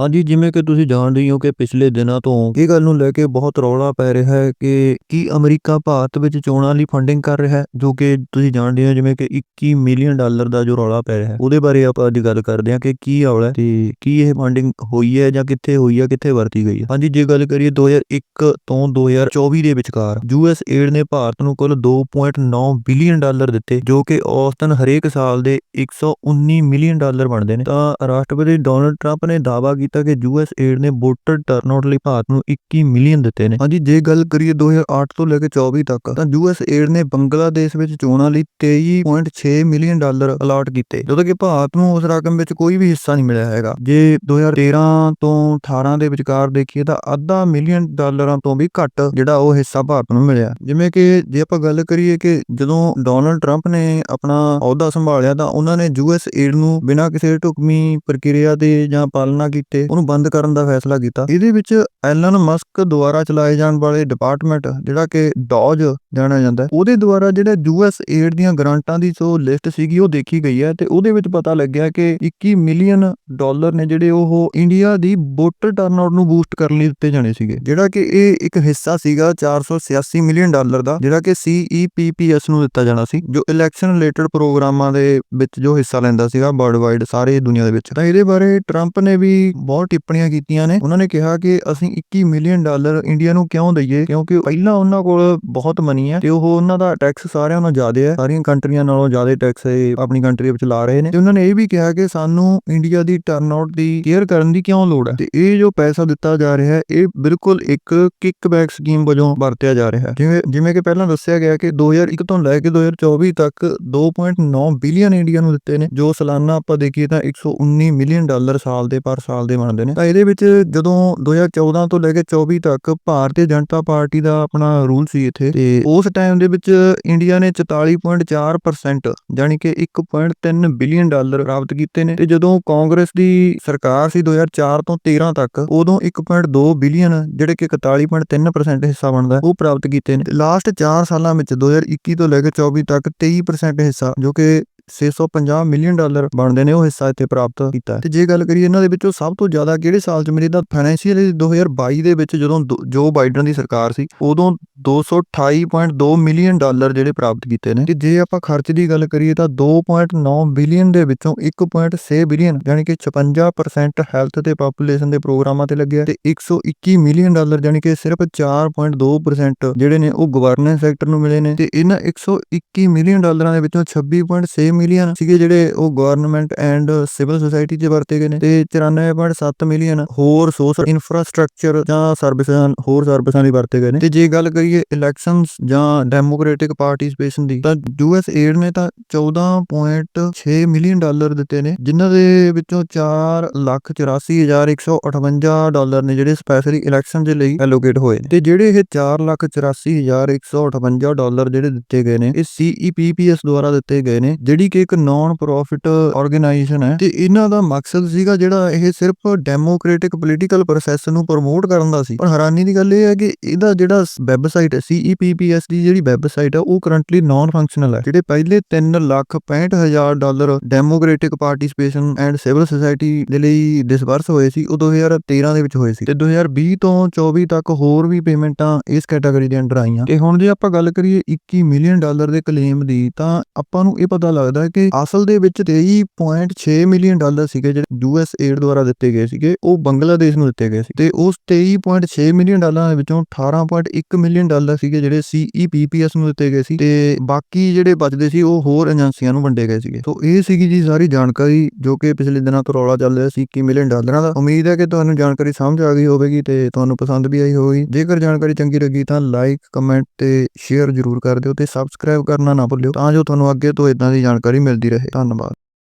ਹਾਂਜੀ, ਜਿਵੇਂ ਕਿ ਤੁਸੀਂ ਜਾਣਦੇ ਹੀ ਹੋ ਕਿ ਪਿਛਲੇ ਦਿਨਾਂ ਤੋਂ ਇਹ ਗੱਲ ਨੂੰ ਲੈ ਕੇ ਬਹੁਤ ਰੌਲਾ ਪੈ ਰਿਹਾ ਹੈ ਕਿ ਕੀ ਅਮਰੀਕਾ ਭਾਰਤ ਵਿੱਚ ਚੋਣਾਂ ਲਈ ਫੰਡਿੰਗ ਕਰ ਰਿਹਾ ਹੈ ਜੋ ਕਿ ਤੁਸੀਂ ਜਾਣਦੇ ਹੋ ਜਿਵੇਂ ਕਿ 21 ਮਿਲੀਅਨ ਡਾਲਰ ਦਾ ਜੋ ਰੌਲਾ ਪੈ ਰਿਹਾ ਹੈ। ਉਹਦੇ ਬਾਰੇ ਆਪਾਂ ਅੱਜ ਗੱਲ ਕਰਦੇ ਹਾਂ ਕਿ ਕੀ ਰੌਲਾ ਹੈ ਤੇ ਕੀ ਇਹ ਫੰਡਿੰਗ ਹੋਈ ਹੈ ਜਾਂ ਕਿੱਥੇ ਹੋਈ ਹੈ ਕਿੱਥੇ ਵਰਤੀ ਗਈ ਹੈ। ਹਾਂਜੀ ਜੇ ਗੱਲ ਕਰੀਏ 2001 ਤੋਂ 2024 ਦੇ ਵਿਚਕਾਰ ਯੂਐਸ ਏਡ ਨੇ ਭਾਰਤ ਨੂੰ ਕੁੱਲ 2.9 ਬਿਲੀਅਨ ਡਾਲਰ ਦਿੱਤੇ ਜੋ ਕਿ ਔਸਤਨ ਹਰੇਕ ਸਾਲ ਦੇ 119 ਮਿਲੀਅਨ ਡਾਲਰ ਬਣਦੇ ਨੇ। ਤਾਂ ਰਾਸ਼ਟਰਪਤੀ ਡੋਨਲਡ ਟਰੰਪ ਨੇ ਦਾਅਵਾ ਕੀਤਾ ਕਿ ਯੂਐਸ ਏਡ ਨੇ ਵੋਟਰ ਟਰਨਆਊਟ ਲਈ ਭਾਰਤ ਨੂੰ 21 ਮਿਲੀਅਨ ਦਿੱਤੇ ਨੇ। ਹਾਂਜੀ, ਜੇ ਗੱਲ ਕਰੀਏ 2008 ਤੋਂ ਲੈ ਕੇ 24 ਤੱਕ, ਤਾਂ ਯੂਐਸ ਏਡ ਨੇ ਬੰਗਲਾਦੇਸ਼ ਵਿੱਚ ਚੋਣਾਂ ਲਈ 23.6 ਮਿਲੀਅਨ ਡਾਲਰ ਅਲਾਟ ਕੀਤੇ, ਜਦੋਂ ਕਿ ਭਾਰਤ ਨੂੰ ਉਸ ਰਕਮ ਵਿੱਚ ਕੋਈ ਵੀ ਹਿੱਸਾ ਨਹੀਂ ਮਿਲਿਆ ਹੈਗਾ। ਜੇ 2013 ਤੋਂ 18 ਦੇ ਵਿਚਕਾਰ ਦੇਖੀਏ ਤਾਂ ਅੱਧਾ ਮਿਲੀਅਨ ਡਾਲਰਾਂ ਤੋਂ ਵੀ ਘੱਟ ਜਿਹੜਾ ਉਹ ਹਿੱਸਾ ਭਾਰਤ ਨੂੰ ਮਿਲਿਆ। ਜਿਵੇਂ ਕਿ ਜੇ ਆਪਾਂ ਗੱਲ ਕਰੀਏ ਕਿ ਜਦੋਂ ਡੋਨਲਡ ਟਰੰਪ ਨੇ ਆਪਣਾ ਅਹੁਦਾ ਸੰਭਾਲਿਆ ਤਾਂ ਉਹਨਾਂ ਨੇ ਯੂਐਸ ਏਡ ਨੂੰ ਬਿਨਾਂ ਕਿਸੇ ਢੁਕਵੀਂ ਪ੍ਰਕਿਰਿਆ ਦੇ ਜਾਂ ਪਾਲਣਾ ਕੀਤੇ ਉਹਨੂੰ ਬੰਦ ਕਰਨ ਦਾ ਫੈਸਲਾ ਕੀਤਾ। ਇਹਦੇ ਵਿੱਚ ਐਲਨ ਮਸਕ ਦੁਆਰਾ ਚਲਾਏ ਜਾਣ ਵਾਲੇ ਡਿਪਾਰਟਮੈਂਟ ਜਿਹੜਾ ਕਿ ਡੌਜ ਜਾਣਿਆ ਜਾਂਦਾ ਹੈ, ਉਹਦੇ ਦੁਆਰਾ ਜਿਹੜਾ ਯੂਐਸ ਏਡ ਦੀਆਂ ਗ੍ਰਾਂਟਾਂ ਦੀ ਜੋ ਲਿਸਟ ਸੀਗੀ ਉਹ ਦੇਖੀ ਗਈ ਹੈ ਤੇ ਉਹਦੇ ਵਿੱਚ ਪਤਾ ਲੱਗਿਆ ਕਿ 21 ਮਿਲੀਅਨ ਡਾਲਰ ਨੇ ਜਿਹੜੇ ਉਹ ਇੰਡੀਆ ਦੀ ਵੋਟਰ ਟਰਨਆਊਟ ਨੂੰ ਬੂਸਟ ਕਰਨ ਲਈ ਦਿੱਤੇ ਜਾਣੇ ਸੀਗੇ। ਜਿਹੜਾ ਕਿ ਇਹ ਇੱਕ ਹਿੱਸਾ ਸੀਗਾ 486 ਮਿਲੀਅਨ ਡਾਲਰ ਦਾ ਜਿਹੜਾ ਕਿ CEPPS ਨੂੰ ਦਿੱਤਾ ਜਾਣਾ ਸੀ ਜੋ ਇਲੈਕਸ਼ਨ ਰਿਲੇਟਡ ਪ੍ਰੋਗਰਾਮਾਂ ਦੇ ਵਿੱਚ ਜੋ ਹਿੱਸਾ ਲੈਂਦਾ ਸੀਗਾ ਵਰਲਡ ਵਾਈਡ ਸਾਰੇ ਦੁਨੀਆ ਦੇ ਵਿੱਚ। ਤਾਂ ਇਹਦੇ ਬਾਰੇ ਟਰੰਪ ਨੇ ਵੀ ਬਹੁਤ ਟਿੱਪਣੀਆਂ ਕੀਤੀਆਂ ਨੇ। ਉਹਨਾਂ ਨੇ ਕਿਹਾ ਕਿ ਅਸੀਂ 21 ਮਿਲੀਅਨ ਡਾਲਰ ਇੰਡੀਆ ਨੂੰ ਕਿਉਂ ਦਈਏ? ਕਿਉਂਕਿ ਪਹਿਲਾਂ ਉਹਨਾਂ ਕੋਲ ਬਹੁਤ ਮਨੀ ਹੈ ਤੇ ਉਹ ਉਹਨਾਂ ਦਾ ਟੈਕਸ ਸਾਰਿਆਂ ਨਾਲੋਂ ਜ਼ਿਆਦਾ ਹੈ। ਸਾਰੀਆਂ ਕੰਟਰੀਆਂ ਨਾਲੋਂ ਜ਼ਿਆਦਾ ਟੈਕਸ ਆਪਣੀ ਕੰਟਰੀ ਵਿੱਚ ਲਾ ਰਹੇ ਨੇ। ਤੇ ਉਹਨਾਂ ਨੇ ਇਹ ਵੀ ਕਿਹਾ ਕਿ ਸਾਨੂੰ ਇੰਡੀਆ ਦੀ ਟਰਨਆਊਟ ਦੀ ਕੇਅਰ ਕਰਨ ਦੀ ਕਿਉਂ ਲੋੜ ਹੈ? ਤੇ ਇਹ ਜੋ ਪੈਸਾ ਦਿੱਤਾ ਜਾ ਰਿਹਾ ਹੈ, ਇਹ ਬਿਲਕੁਲ ਇੱਕ ਕਿਕਬੈਕ ਸਕੀਮ ਵਜੋਂ ਵਰਤਿਆ ਜਾ ਰਿਹਾ ਹੈ। ਜਿਵੇਂ ਜਿਵੇਂ ਕਿ ਪਹਿਲਾਂ ਦੱਸਿਆ ਗਿਆ ਕਿ 2001 ਤੋਂ ਲੈ ਕੇ 2024 ਤੱਕ 2.9 ਬਿਲੀਅਨ ਇੰਡੀਆ ਨੂੰ ਦਿੱਤੇ ਨੇ। ਜੋ ਸਾਲਾਨਾ ਆਪਾਂ ਦੇਖੀਏ ਤਾਂ 119 ਮਿਲੀਅਨ ਡਾਲਰ ਸਾਲ ਦੇ ਪਰ ਸਾਲ ਦੇ ਬਣਦੇ ਨੇ। ਤਾਂ ਇਹਦੇ ਵਿੱਚ ਜਦੋਂ 2014 ਤੋਂ ਲੈ ਕੇ 24 ਤੱਕ ਭਾਰਤੀ ਜਨਤਾ ਪਾਰਟੀ ਦਾ ਆਪਣਾ ਰੂਲ ਸੀ ਇੱਥੇ, ਤੇ ਉਸ ਟਾਈਮ ਦੇ ਵਿੱਚ ਇੰਡੀਆ ਨੇ 44.4% ਯਾਨੀ ਕਿ 1.3 ਬਿਲੀਅਨ ਡਾਲਰ ਪ੍ਰਾਪਤ ਕੀਤੇ ਨੇ। ਤੇ ਜਦੋਂ ਕਾਂਗਰਸ ਦੀ ਸਰਕਾਰ ਸੀ 2004 ਤੋਂ 13 ਤੱਕ, ਉਦੋਂ 1.2 ਬਿਲੀਅਨ ਜਿਹੜੇ ਕਿ 41.3% ਹਿੱਸਾ ਬਣਦਾ, ਉਹ ਪ੍ਰਾਪਤ ਕੀਤੇ ਨੇ। ਲਾਸਟ 4 ਸਾਲਾਂ ਵਿੱਚ 2021 ਤੋਂ ਲੈ ਕੇ 24 ਤੱਕ 23% ਹਿੱਸਾ, ਜੋ ਕਿ 650 ਮਿਲੀਅਨ ਡਾਲਰ ਬਣਦੇ ਨੇ ਉਹ ਹਿੱਸਾ ਇੱਥੇ ਪ੍ਰਾਪਤ ਕੀਤਾ ਹੈ। ਤੇ ਜੇ ਗੱਲ ਕਰੀਏ ਇਹਨਾਂ ਦੇ ਵਿੱਚੋਂ ਸਭ ਤੋਂ ਜ਼ਿਆਦਾ ਕਿਹੜੇ ਸਾਲ 'ਚ ਮਿਲੀ, ਤਾਂ ਫਾਈਨੈਂਸ਼ੀਅਲ 2022 ਦੇ ਵਿੱਚ ਜਦੋਂ ਜੋ ਬਾਈਡਨ ਦੀ ਸਰਕਾਰ ਸੀ, ਉਦੋਂ 228.2 ਮਿਲੀਅਨ ਡਾਲਰ ਜਿਹੜੇ ਪ੍ਰਾਪਤ ਕੀਤੇ ਨੇ। ਤੇ ਜੇ ਆਪਾਂ ਖਰਚ ਦੀ ਗੱਲ ਕਰੀਏ, ਤਾਂ 2.9 ਬਿਲੀਅਨ ਦੇ ਵਿੱਚੋਂ 1.6 ਬਿਲੀਅਨ, ਯਾਨੀ ਕਿ 56% ਹੈਲਥ ਤੇ ਪਾਪੂਲੇਸ਼ਨ ਦੇ ਪ੍ਰੋਗਰਾਮਾਂ ਤੇ ਲੱਗਿਆ ਤੇ 121 ਮਿਲੀਅਨ ਡਾਲਰ, ਯਾਨੀ ਕਿ ਸਿਰਫ 4.2% ਜਿਹੜੇ ਨੇ ਉਹ ਗਵਰਨੈਂਸ ਸੈਕਟਰ ਨੂੰ ਮਿਲੇ ਨੇ। ਤੇ ਇਹਨਾਂ 121 ਮਿਲੀਅਨ ਡਾਲਰਾਂ ਦੇ ਵਿੱਚੋਂ 26.6 ਮਿਲੀਅਨ ਸੀਗੇ ਜਿਹੜੇ ਉਹ ਗਵਰਨਮੈਂਟ ਐਂਡ ਸਿਵਲ ਸੁਸਾਇਟੀ 'ਚ ਵਰਤੇ ਗਏ ਨੇ ਤੇ 94.7 ਮਿਲੀਅਨ ਹੋਰ ਸੋਸ਼ਲ ਇਨਫਰਾਸਟ੍ਰਕਚਰ ਜਾਂ ਸਰਵਿਸਾਂ ਹੋਰ ਸਰਵਿਸਾਂ ਲਈ ਵਰਤੇ ਗਏ ਨੇ। ਤੇ ਜੇ ਗੱਲ ਕਰੀਏ ਇਲੈਕਸ਼ਨਸ ਜਾਂ ਡੈਮੋਕ੍ਰੈਟਿਕ ਪਾਰਟਿਸਿਪੇਸ਼ਨ ਦੀ, ਤਾਂ ਯੂਐਸ ਏਡ ਨੇ ਤਾਂ 14.6 ਮਿਲੀਅਨ ਡਾਲਰ ਦਿੱਤੇ ਨੇ, ਜਿਨ੍ਹਾਂ ਦੇ ਵਿੱਚੋਂ 484158 ਡਾਲਰ ਨੇ ਜਿਹੜੇ ਸਪੈਸ਼ਲੀ ਇਲੈਕਸ਼ਨ ਦੇ ਲਈ ਐਲੋਕੇਟ ਹੋਏ ਨੇ। ਤੇ ਜਿਹੜੇ ਇਹ 484158 ਡਾਲਰ ਜਿਹੜੇ ਦਿੱਤੇ ਗਏ ਨੇ, ਇਹ CEPPS ਦੁਆਰਾ ਦਿੱਤੇ ਗਏ ਨੇ, ਜਿਹੜੀ ਕਿ ਇੱਕ ਨਾਨ ਪ੍ਰੋਫਿਟ ਆਰਗੇਨਾਈਜੇਸ਼ਨ ਹੈ, ਤੇ ਇਹਨਾਂ ਦਾ ਮਕਸਦ ਸੀਗਾ ਜਿਹੜਾ ਇਹ ਸਿਰਫ ਡੈਮੋਕ੍ਰੈਟਿਕ ਪੋਲੀਟੀਕਲ ਪ੍ਰੋਸੈਸ ਨੂੰ ਪ੍ਰਮੋਟ ਕਰਨ ਦਾ ਸੀ। ਪਰ ਹੈਰਾਨੀ ਦੀ ਗੱਲ ਇਹ ਹੈ ਕਿ ਇਹਦਾ ਜਿਹੜਾ ਵੈਬਸਾਈਟ ਹੈ CEPPS ਦੀ ਜਿਹੜੀ ਵੈਬਸਾਈਟ ਹੈ, ਉਹ ਕਰੰਟਲੀ ਨਾਨ ਫੰਕਸ਼ਨਲ ਹੈ, ਜਿਹੜੇ ਪਹਿਲੇ 3 ਲੱਖ 65 ਹਜ਼ਾਰ dollar democratic participation and civil society ਦੇ ਲਈ ਡਿਸਬਰਸ ਹੋਏ ਸੀ, ਉਹ 2013 ਦੇ ਵਿੱਚ ਹੋਏ ਸੀ। ਤੇ 2020 ਤੋਂ 24 ਤੱਕ ਹੋਰ ਵੀ ਪੇਮੈਂਟਾਂ ਇਸ ਕੈਟਾਗਰੀ ਦੇ ਅੰਡਰ ਆਈਆਂ। ਤੇ ਹੁਣ ਜੇ ਆਪਾਂ ਗੱਲ ਕਰੀਏ 21 ਮਿਲੀਅਨ ਡਾਲਰ ਦੇ ਕਲੇਮ ਦੀ, ਤਾਂ ਆਪਾਂ ਨੂੰ ਇਹ ਪਤਾ ਲੱਗਦਾ ਹੈ ਕਿ ਅਸਲ ਦੇ ਵਿੱਚ 23.6 ਮਿਲੀਅਨ ਡਾਲਰ ਸੀਗੇ ਜਿਹੜੇ ਯੂਐਸ ਏਡ ਦੁਆਰਾ ਦਿੱਤੇ ਗਏ ਸੀਗੇ, ਉਹ ਬੰਗਲਾਦੇਸ਼ ਨੂੰ ਦਿੱਤੇ ਗਏ ਸੀ। ਤੇ ਉਸ 23.6 ਮਿਲੀਅਨ ਡਾਲਰਾਂ ਦੇ ਵਿੱਚੋਂ 18.1 ਮਿਲੀਅਨ ਡਾਲਰ ਸੀਗੇ ਜਿਹੜੇ CEPPS ਨੂੰ ਦਿੱਤੇ ਗਏ ਸੀ ਤੇ ਬਾਕੀ ਜਿਹੜੇ ਬਚਦੇ ਸੀ ਉਹ ਹੋਰ ਏਜੰਸੀਆਂ ਨੂੰ ਵੰਡੇ ਗਏ ਸੀਗੇ। ਸੋ ਇਹ ਸੀਗੀ ਜੀ ਸਾਰੀ ਜਾਣਕਾਰੀ ਜੋ ਕਿ ਪਿਛਲੇ ਦਿਨਾਂ ਤੋਂ ਰੌਲਾ ਚੱਲ ਰਿਹਾ ਸੀ 21 ਮਿਲੀਅਨ ਡਾਲਰਾਂ ਦਾ। ਉਮੀਦ ਹੈ ਕਿ ਤੁਹਾਨੂੰ ਜਾਣਕਾਰੀ ਸਮਝ ਆ ਗਈ ਹੋਵੇਗੀ ਤੇ ਤੁਹਾਨੂੰ ਪਸੰਦ ਵੀ ਆਈ ਹੋਵੇਗੀ। ਜੇਕਰ ਜਾਣਕਾਰੀ ਚੰਗੀ ਲੱਗੀ ਤਾਂ ਲਾਈਕ ਕਮੈਂਟ ਤੇ ਸ਼ੇਅਰ ਜ਼ਰੂਰ ਕਰ ਦਿਓ ਤੇ ਸਬਸਕ੍ਰਾਈਬ ਕਰਨਾ ਨਾ ਭੁੱਲਿਓ। ਤਾਂ ਜੋ ਤੁਹਾਨੂੰ ਅੱਗੇ ਤੋਂ ਇਦਾਂ ਦੀ ਜਾਣਕਾਰੀ ਜਾਣਕਾਰੀ ਮਿਲਦੀ ਰਹੇ। ਧੰਨਵਾਦ।